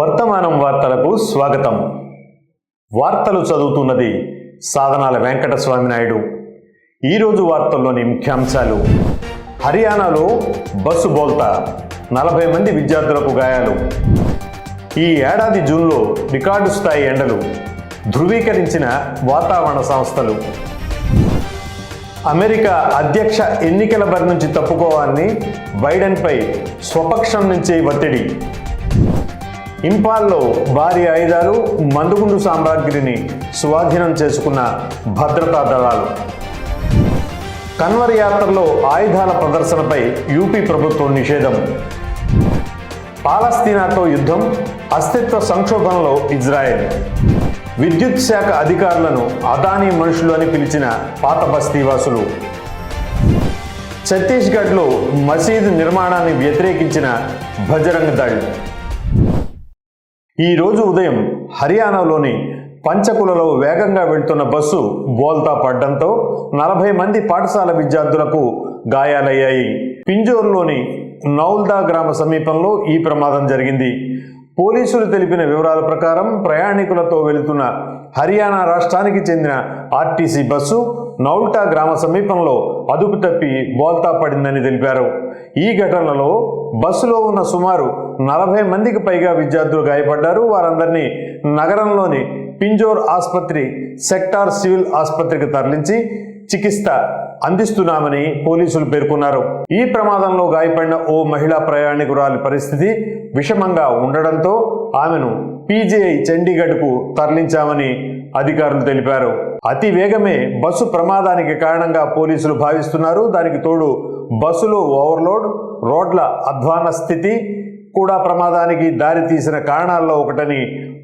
వర్తమానం వార్తలకు స్వాగతం. వార్తలు చదువుతున్నది సాధనాల వెంకటస్వామి నాయుడు. ఈరోజు వార్తల్లోని ముఖ్యాంశాలు. హర్యానాలో బస్సు బోల్తా. నలభై మంది విద్యార్థులకు గాయాలు. ఈ ఏడాది జూన్లో రికార్డు స్థాయి ఎండలు. ధృవీకరించిన వాతావరణ సంస్థలు. అమెరికా అధ్యక్ష ఎన్నికల బరి నుంచి తప్పుకోవాలని బైడెన్పై స్వపక్షం నుంచి ఒత్తిడి. ఇంపాల్లో భారీ ఆయుధాలు మందుగుండు సామ్రాజ్ఞిని స్వాధీనం చేసుకున్న భద్రతా దళాలు. కన్వర్ యాత్రలో ఆయుధాల ప్రదర్శనపై యూపీ ప్రభుత్వం నిషేధం. పాలస్తీనాతో యుద్ధం అస్తిత్వ సంక్షోభంలో ఇజ్రాయెల్. విద్యుత్ శాఖ అధికారులను అదానీ మనుషులు అని పిలిచిన పాత బస్తీవాసులు ఛత్తీస్గఢ్లో మసీదు నిర్మాణాన్ని వ్యతిరేకించిన భజరంగ్ దళ్. ఈ రోజు ఉదయం హర్యానాలోని పంచకులలో వేగంగా వెళ్తున్న బస్సు బోల్తా పడ్డంతో నలభై మంది పాఠశాల విద్యార్థులకు గాయాలయ్యాయి. పింజోర్లోని నౌల్దా గ్రామ సమీపంలో ఈ ప్రమాదం జరిగింది. పోలీసులు తెలిపిన వివరాల ప్రకారం ప్రయాణికులతో వెళుతున్న హర్యానా రాష్ట్రానికి చెందిన ఆర్టీసీ బస్సు నౌల్టా గ్రామ సమీపంలో అదుపు తప్పి బోల్తా పడిందని తెలిపారు. ఈ ఘటనలో బస్సులో ఉన్న సుమారు నలభై మందికి పైగా విద్యార్థులు గాయపడ్డారు. వారందరినీ నగరంలోని పింజోర్ ఆసుపత్రి సెక్టార్ సివిల్ ఆసుపత్రికి తరలించి చికిత్స అందిస్తున్నామని పోలీసులు పేర్కొన్నారు. ఈ ప్రమాదంలో గాయపడిన ఓ మహిళా ప్రయాణికురాలి పరిస్థితి విషమంగా ఉండడంతో ఆమెను పీజీఐ చండీగఢ్కు తరలించామని అధికారులు తెలిపారు. అతి వేగమే బస్సు ప్రమాదానికి కారణంగా పోలీసులు భావిస్తున్నారు. దానికి తోడు బస్సులో ఓవర్లోడ్ రోడ్ల అధ్వాన స్థితి కూడా ప్రమాదానికి దారితీసిన కారణాల్లో ఒకటని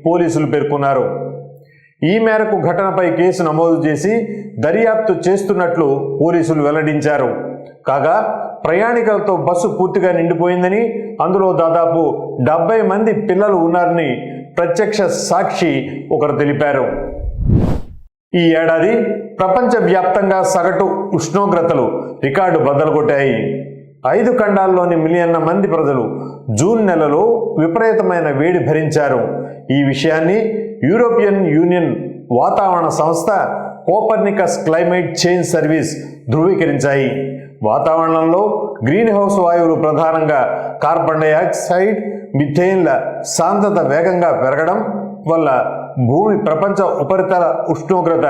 పోలీసులు పేర్కొన్నారు. ఈ మేరకు ఘటనపై కేసు నమోదు చేసి దర్యాప్తు చేస్తున్నట్లు పోలీసులు వెల్లడించారు. కాగా ప్రయాణికులతో బస్సు పూర్తిగా నిండిపోయిందని అందులో దాదాపు డెబ్బై మంది పిల్లలు ఉన్నారని ప్రత్యక్ష సాక్షి ఒకరు తెలిపారు. ఈ ఏడాది ప్రపంచవ్యాప్తంగా సగటు ఉష్ణోగ్రతలు రికార్డు బద్దలు కొట్టాయి ఐదు ఖండాల్లోని మిలియన్ల మంది ప్రజలు జూన్ నెలలో విపరీతమైన వేడి భరించారు. ఈ విషయాన్ని యూరోపియన్ యూనియన్ వాతావరణ సంస్థ కోపర్నికస్ క్లైమేట్ చేంజ్ సర్వీస్ ధృవీకరించాయి. వాతావరణంలో గ్రీన్ హౌస్ వాయువులు ప్రధానంగా కార్బన్ డైఆక్సైడ్ మిథేన్ల సాంద్రత వేగంగా పెరగడం వల్ల భూమి ప్రపంచ ఉపరితల ఉష్ణోగ్రత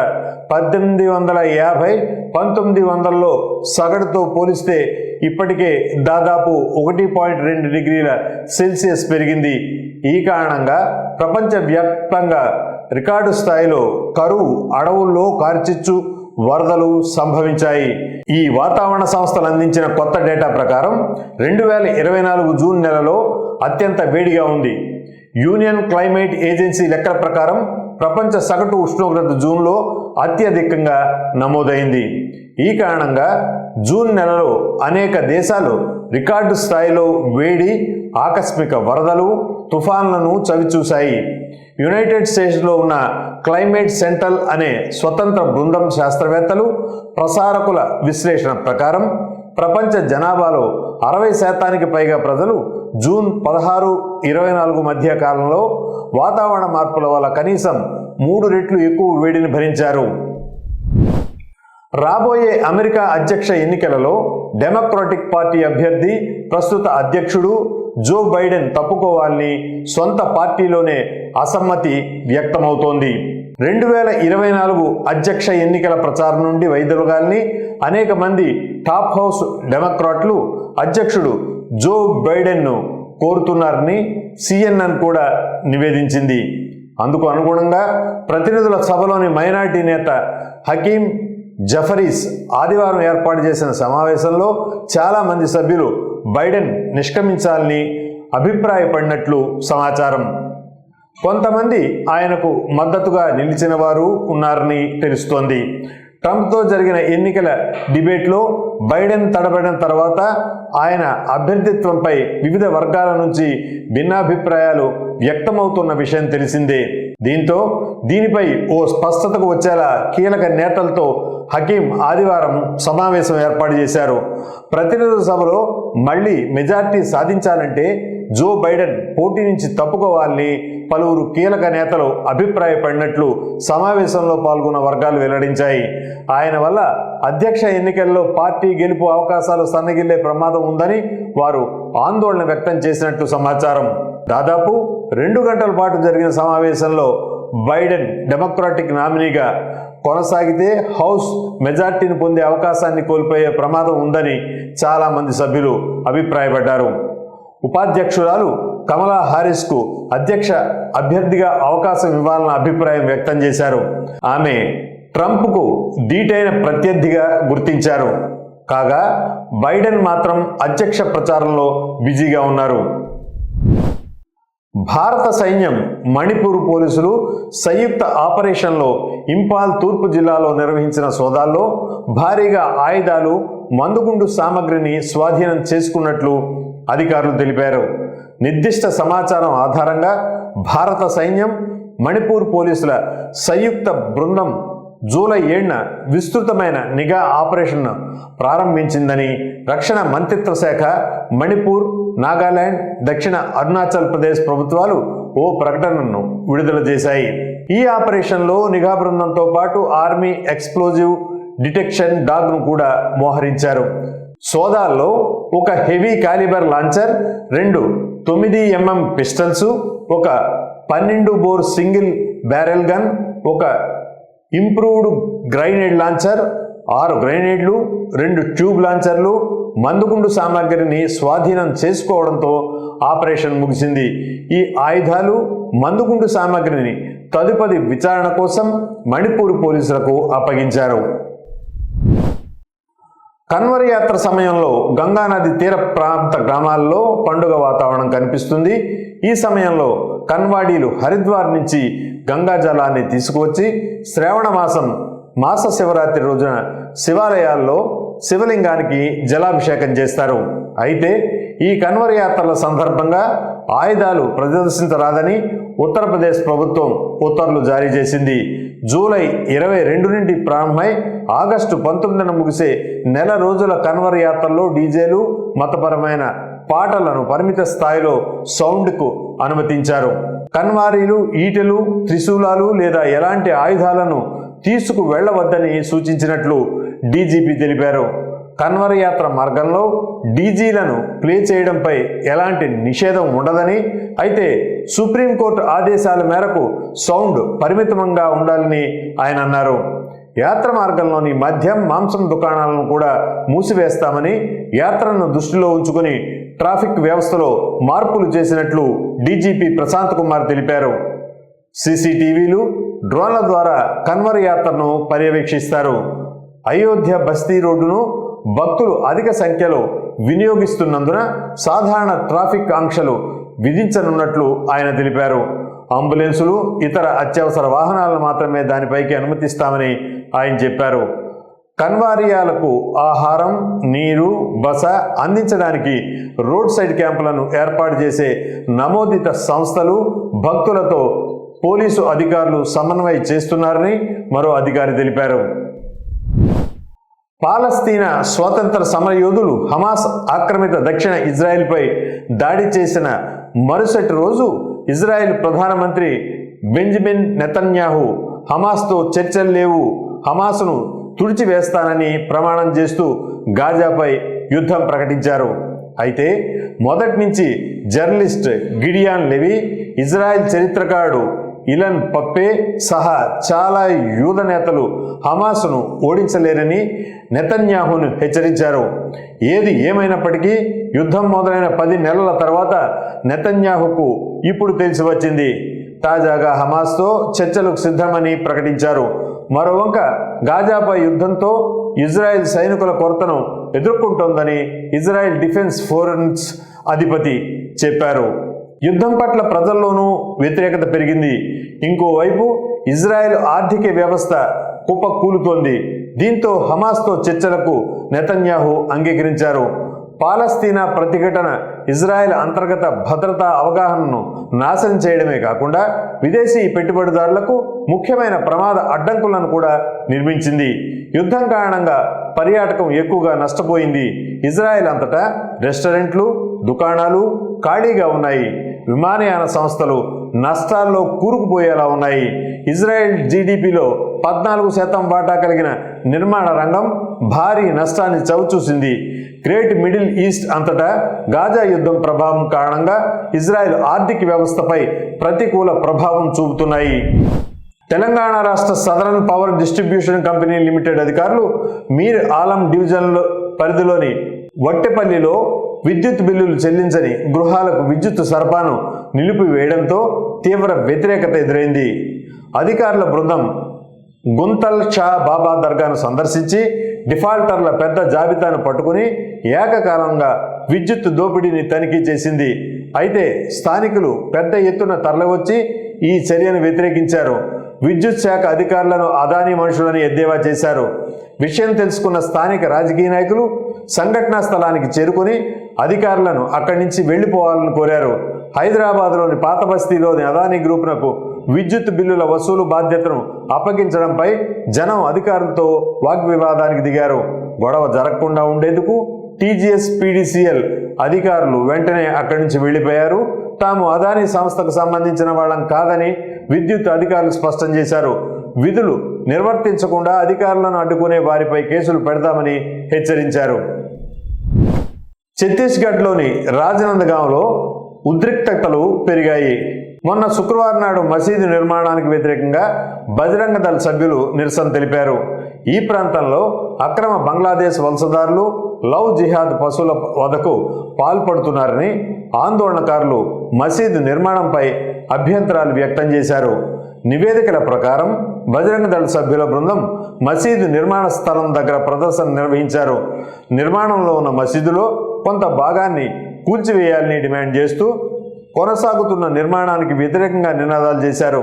పద్దెనిమిది వందల యాభై పంతొమ్మిది వందలలో సగటుతో పోలిస్తే ఇప్పటికే దాదాపు ఒకటి పాయింట్ రెండు డిగ్రీల సెల్సియస్ పెరిగింది. ఈ కారణంగా ప్రపంచవ్యాప్తంగా రికార్డు స్థాయిలో కరువు అడవుల్లో కార్చిచ్చు వరదలు సంభవించాయి. ఈ వాతావరణ సంస్థలు అందించిన కొత్త డేటా ప్రకారం రెండు వేల ఇరవై నాలుగు జూన్ నెలలో అత్యంత వేడిగా ఉంది. యూనియన్ క్లైమేట్ ఏజెన్సీ లెక్కల ప్రకారం ప్రపంచ సగటు ఉష్ణోగ్రత జూన్లో అత్యధికంగా నమోదైంది. ఈ కారణంగా జూన్ నెలలో అనేక దేశాలు రికార్డు స్థాయిలో వేడి ఆకస్మిక వరదలు తుఫాన్లను చవిచూశాయి. యునైటెడ్ స్టేట్స్లో ఉన్న క్లైమేట్ సెంట్రల్ అనే స్వతంత్ర బృందం శాస్త్రవేత్తలు ప్రసారకుల విశ్లేషణ ప్రకారం ప్రపంచ జనాభాలో అరవై శాతానికి పైగా ప్రజలు జూన్ పదహారు ఇరవై నాలుగు మధ్య కాలంలో వాతావరణ మార్పుల వల్ల కనీసం మూడు రెట్లు ఎక్కువ వేడిని భరించారు. రాబోయే అమెరికా అధ్యక్ష ఎన్నికలలో డెమోక్రాటిక్ పార్టీ అభ్యర్థి ప్రస్తుత అధ్యక్షుడు జో బైడెన్ తప్పుకోవాలని సొంత పార్టీలోనే అసమ్మతి వ్యక్తమవుతోంది. రెండు వేల ఇరవై నాలుగు అధ్యక్ష ఎన్నికల ప్రచారం నుండి వైదొలగాలని అనేక మంది టాప్ హౌస్ డెమోక్రాట్లు అధ్యక్షుడు జో బైడెన్ను కోరుతున్నారని సిఎన్ఎన్ కూడా నివేదించింది. అందుకు అనుగుణంగా ప్రతినిధుల సభలోని మైనార్టీ నేత హకీం జఫరీస్ ఆదివారం ఏర్పాటు చేసిన సమావేశంలో చాలామంది సభ్యులు బైడెన్ నిష్క్రమించాలని అభిప్రాయపడినట్లు సమాచారం. కొంతమంది ఆయనకు మద్దతుగా నిలిచిన వారు ఉన్నారని తెలుస్తోంది. ట్రంప్తో జరిగిన ఎన్నికల డిబేట్లో బైడెన్ తడబడిన తర్వాత ఆయన అభ్యర్థిత్వంపై వివిధ వర్గాల నుంచి భిన్నాభిప్రాయాలు వ్యక్తమవుతున్న విషయం తెలిసిందే. దీంతో దీనిపై ఓ స్పష్టతకు వచ్చేలా కీలక నేతలతో హకీం ఆదివారం సమావేశం ఏర్పాటు చేశారు. ప్రతినిధుల సభలో మళ్ళీ మెజార్టీ సాధించాలంటే జో బైడెన్ పోటీ నుంచి తప్పుకోవాలని పలువురు కీలక నేతలు అభిప్రాయపడినట్లు సమావేశంలో పాల్గొన్న వర్గాలు వెల్లడించాయి. ఆయన వల్ల అధ్యక్ష ఎన్నికల్లో పార్టీ గెలుపు అవకాశాలు సన్నగిల్లే ప్రమాదం ఉందని వారు ఆందోళన వ్యక్తం చేసినట్లు సమాచారం. దాదాపు రెండు గంటల పాటు జరిగిన సమావేశంలో బైడెన్ డెమోక్రాటిక్ నామినీగా కొనసాగితే హౌస్ మెజార్టీని పొందే అవకాశాన్ని కోల్పోయే ప్రమాదం ఉందని చాలామంది సభ్యులు అభిప్రాయపడ్డారు. ఉపాధ్యక్షురాలు కమలా హారిస్కు అధ్యక్ష అభ్యర్థిగా అవకాశం ఇవ్వాలన్న అభిప్రాయం వ్యక్తం చేశారు. ఆమె ట్రంప్కు ధీటైన ప్రత్యర్థిగా గుర్తించారు. కాగా బైడెన్ మాత్రం అధ్యక్ష ప్రచారంలో బిజీగా ఉన్నారు. భారత సైన్యం మణిపూర్ పోలీసులు సంయుక్త ఆపరేషన్లో ఇంపాల్ తూర్పు జిల్లాలో నిర్వహించిన సోదాల్లో భారీగా ఆయుధాలు మందుగుండు సామగ్రిని స్వాధీనం చేసుకున్నట్లు అధికారులు తెలిపారు. నిర్దిష్ట సమాచారం ఆధారంగా భారత సైన్యం మణిపూర్ పోలీసుల సంయుక్త బృందం జూలై ఏడున విస్తృతమైన నిఘా ఆపరేషన్ను ప్రారంభించిందని రక్షణ మంత్రిత్వ శాఖ మణిపూర్ నాగాలాండ్ దక్షిణ అరుణాచల్ ప్రదేశ్ ప్రభుత్వాలు ఓ ప్రకటనను విడుదల చేశాయి. ఈ ఆపరేషన్లో నిఘా బృందంతో పాటు ఆర్మీ ఎక్స్ప్లోజివ్ డిటెక్షన్ డాగ్ను కూడా మోహరించారు. సోదాల్లో ఒక హెవీ కాలిబర్ లాంచర్ రెండు తొమ్మిది ఎంఎం పిస్టల్స్ ఒక పన్నెండు బోర్ సింగిల్ బ్యారెల్ గన్ ఒక ఇంప్రూవ్డ్ గ్రైనేడ్ లాంచర్ ఆరు గ్రైనేడ్లు రెండు ట్యూబ్ లాంచర్లు మందుగుండు సామాగ్రిని స్వాధీనం చేసుకోవడంతో ఆపరేషన్ ముగిసింది. ఈ ఆయుధాలు మందుగుండు సామాగ్రిని తదుపరి విచారణ కోసం మణిపూర్ పోలీసులకు అప్పగించారు. కన్వర్ యాత్ర సమయంలో గంగానది తీర ప్రాంత గ్రామాల్లో పండుగ వాతావరణం కనిపిస్తుంది. ఈ సమయంలో కన్వాడీలు హరిద్వార్ నుంచి గంగా జలాన్ని తీసుకువచ్చి శ్రావణ మాసం మాస శివరాత్రి రోజున శివాలయాల్లో శివలింగానికి జలాభిషేకం చేస్తారు. అయితే ఈ కన్వర్ యాత్రల సందర్భంగా ఆయుధాలు ప్రదర్శించరాదని ఉత్తరప్రదేశ్ ప్రభుత్వం ఉత్తర్వులు జారీ చేసింది. జూలై ఇరవై రెండు నుండి ప్రారంభమై ఆగస్టు పంతొమ్మిదిన ముగిసే నెల రోజుల కన్వర్ యాత్రలో డీజేలు మతపరమైన పాటలను పరిమిత స్థాయిలో సౌండ్కు అనుమతించారు. కన్వారీలు ఈటెలు త్రిశూలాలు లేదా ఎలాంటి ఆయుధాలను తీసుకు వెళ్ళవద్దని సూచించినట్లు డీజీపీ తెలిపారు. కన్వర యాత్ర మార్గంలో డీజీలను ప్లే చేయడంపై ఎలాంటి నిషేధం ఉండదని అయితే సుప్రీంకోర్టు ఆదేశాల మేరకు సౌండ్ పరిమితంగా ఉండాలని ఆయన అన్నారు. యాత్ర మార్గంలోని మద్యం మాంసం దుకాణాలను కూడా మూసివేస్తామని యాత్రను దృష్టిలో ఉంచుకుని ట్రాఫిక్ వ్యవస్థలో మార్పులు చేసినట్లు డీజీపీ ప్రశాంత్ కుమార్ తెలిపారు. సీసీటీవీలు డ్రోన్ల ద్వారా కన్వర్ యాత్రను పర్యవేక్షిస్తారు. అయోధ్య బస్తీ రోడ్డును భక్తులు అధిక సంఖ్యలో వినియోగిస్తున్నందున సాధారణ ట్రాఫిక్ ఆంక్షలు విధించనున్నట్లు ఆయన తెలిపారు. అంబులెన్సులు ఇతర అత్యవసర వాహనాలను మాత్రమే దానిపైకి అనుమతిస్తామని ఆయన చెప్పారు. కన్వారియాలకు ఆహారం నీరు బస అందించడానికి రోడ్ సైడ్ క్యాంపులను ఏర్పాటు చేసే నమోదిత సంస్థలు భక్తులతో పోలీసు అధికారులు సమన్వయం చేస్తున్నారని మరో అధికారి తెలిపారు. పాలస్తీనా స్వాతంత్ర సమరయోధులు హమాస్ ఆక్రమిత దక్షిణ ఇజ్రాయెల్పై దాడి చేసిన మరుసటి రోజు ఇజ్రాయెల్ ప్రధానమంత్రి బెంజమిన్ నెతన్యాహు హమాస్తో చర్చలు లేవు. హమాస్ను తుడిచివేస్తానని ప్రమాణం చేస్తూ గాజాపై యుద్ధం ప్రకటించారు. అయితే మొదటి నుంచి జర్నలిస్ట్ గిడియాన్ లెవి ఇజ్రాయెల్ చరిత్రకారుడు ఇలన్ పప్పే సహా చాలా యూద నేతలు హమాస్ను ఓడించలేరని నెతన్యాహును హెచ్చరించారు. ఏది ఏమైనప్పటికీ యుద్ధం మొదలైన పది నెలల తర్వాత నెతన్యాహుకు ఇప్పుడు తెలిసి వచ్చింది. తాజాగా హమాస్తో చర్చలకు సిద్ధమని ప్రకటించారు. మరోవంక గాజాపై యుద్ధంతో ఇజ్రాయెల్ సైనికుల కొరతను ఎదుర్కొంటోందని ఇజ్రాయెల్ డిఫెన్స్ ఫోరెన్స్ అధిపతి చెప్పారు. యుద్ధం పట్ల ప్రజల్లోనూ వ్యతిరేకత పెరిగింది. ఇంకోవైపు ఇజ్రాయెల్ ఆర్థిక వ్యవస్థ కుప్పకూలుతోంది. దీంతో హమాస్తో చర్చలకు నెతన్యాహు అంగీకరించారు. పాలస్తీనా ప్రతిఘటన ఇజ్రాయెల్ అంతర్గత భద్రతా అవగాహనను నాశనం చేయడమే కాకుండా విదేశీ పెట్టుబడిదారులకు ముఖ్యమైన ప్రమాద అడ్డంకులను కూడా నిర్మించింది. యుద్ధం కారణంగా పర్యాటకం ఎక్కువగా నష్టపోయింది. ఇజ్రాయెల్ అంతటా రెస్టారెంట్లు దుకాణాలు ఖాళీగా ఉన్నాయి. విమానయాన సంస్థలు నష్టాల్లో కూరుకుపోయేలా ఉన్నాయి. ఇజ్రాయెల్ జీడిపిలో పద్నాలుగు శాతం వాటా కలిగిన నిర్మాణ రంగం భారీ నష్టాన్ని చవిచూసింది. గ్రేట్ మిడిల్ ఈస్ట్ అంతటా గాజా యుద్ధం ప్రభావం కారణంగా ఇజ్రాయెల్ ఆర్థిక వ్యవస్థపై ప్రతికూల ప్రభావం చూపుతున్నాయి. తెలంగాణ రాష్ట్ర southern power distribution company limited అధికారులు మీర్ ఆలం డివిజన్లో పరిధిలోని వట్టెపల్లిలో విద్యుత్ బిల్లులు చెల్లించని గృహాలకు విద్యుత్ సరఫరాను నిలిపివేయడంతో తీవ్ర వ్యతిరేకత ఎదురైంది. అధికారుల బృందం గుంతల్ షా బాబా దర్గాను సందర్శించి డిఫాల్టర్ల పెద్ద జాబితాను పట్టుకుని ఏకకాలంగా విద్యుత్ దోపిడీని తనిఖీ చేసింది. అయితే స్థానికులు పెద్ద ఎత్తున తరలివచ్చి ఈ చర్యను వ్యతిరేకించారు. విద్యుత్ శాఖ అధికారులను అదానీ మనుషులని ఎద్దేవా చేశారు. విషయం తెలుసుకున్న స్థానిక రాజకీయ నాయకులు సంఘటనా స్థలానికి చేరుకొని అధికారులను అక్కడి నుంచి వెళ్ళిపోవాలని కోరారు. హైదరాబాద్లోని పాత బస్తీలోని అదానీ గ్రూపునకు విద్యుత్ బిల్లుల వసూలు బాధ్యతను అప్పగించడంపై జనం అధికారులతో వాగ్వివాదానికి దిగారు. గొడవ జరగకుండా ఉండేందుకు టీజీఎస్ పీడీసీఎల్ అధికారులు వెంటనే అక్కడి నుంచి వెళ్ళిపోయారు తాము అదానీ సంస్థకు సంబంధించిన వాళ్ళం కాదని విద్యుత్ అధికారులు స్పష్టం చేశారు. విధులు నిర్వర్తించకుండా అధికారులను అడ్డుకునే వారిపై కేసులు పెడతామని హెచ్చరించారు. ఛత్తీస్గఢ్లోని రాజనందగాంలో ఉద్రిక్తతలు పెరిగాయి. మొన్న శుక్రవారం నాడు మసీదు నిర్మాణానికి వ్యతిరేకంగా బజరంగ దళ సభ్యులు నిరసన తెలిపారు. ఈ ప్రాంతంలో అక్రమ బంగ్లాదేశ్ వలసదారులు లవ్ జిహాద్ పశువుల వదకు పాల్పడుతున్నారని ఆందోళనకారులు మసీదు నిర్మాణంపై అభ్యంతరాలు వ్యక్తం చేశారు. నివేదికల ప్రకారం బజరంగ దళ సభ్యుల బృందం మసీదు నిర్మాణ స్థలం దగ్గర ప్రదర్శన నిర్వహించారు. నిర్మాణంలో ఉన్న మసీదులో కొంత భాగాన్ని కూల్చివేయాలని డిమాండ్ చేస్తూ కొనసాగుతున్న నిర్మాణానికి వ్యతిరేకంగా నినాదాలు చేశారు.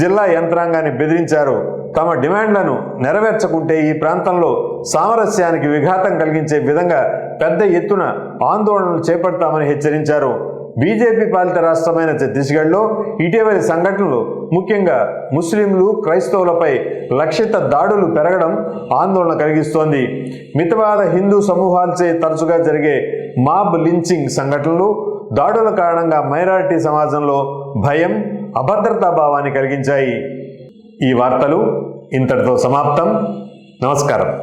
జిల్లా యంత్రాంగాన్ని బెదిరించారు. తమ డిమాండ్లను నెరవేర్చకుంటే ఈ ప్రాంతంలో సామరస్యానికి విఘాతం కలిగించే విధంగా పెద్ద ఎత్తున ఆందోళనలు చేపడతామని హెచ్చరించారు. బీజేపీ పాలిత రాష్ట్రమైన ఛత్తీస్గఢ్లో ఇటీవలి సంఘటనలు ముఖ్యంగా ముస్లింలు క్రైస్తవులపై లక్షిత దాడులు పెరగడం ఆందోళన కలిగిస్తోంది. మితవాద హిందూ సమూహాలచే తరచుగా జరిగే మాబ్ లించింగ్ సంఘటనలు దాడుల కారణంగా మైనారిటీ సమాజంలో భయం అభద్రతా భావాన్ని కలిగించాయి. ఈ వార్తలు ఇంతటితో సమాప్తం. నమస్కారం.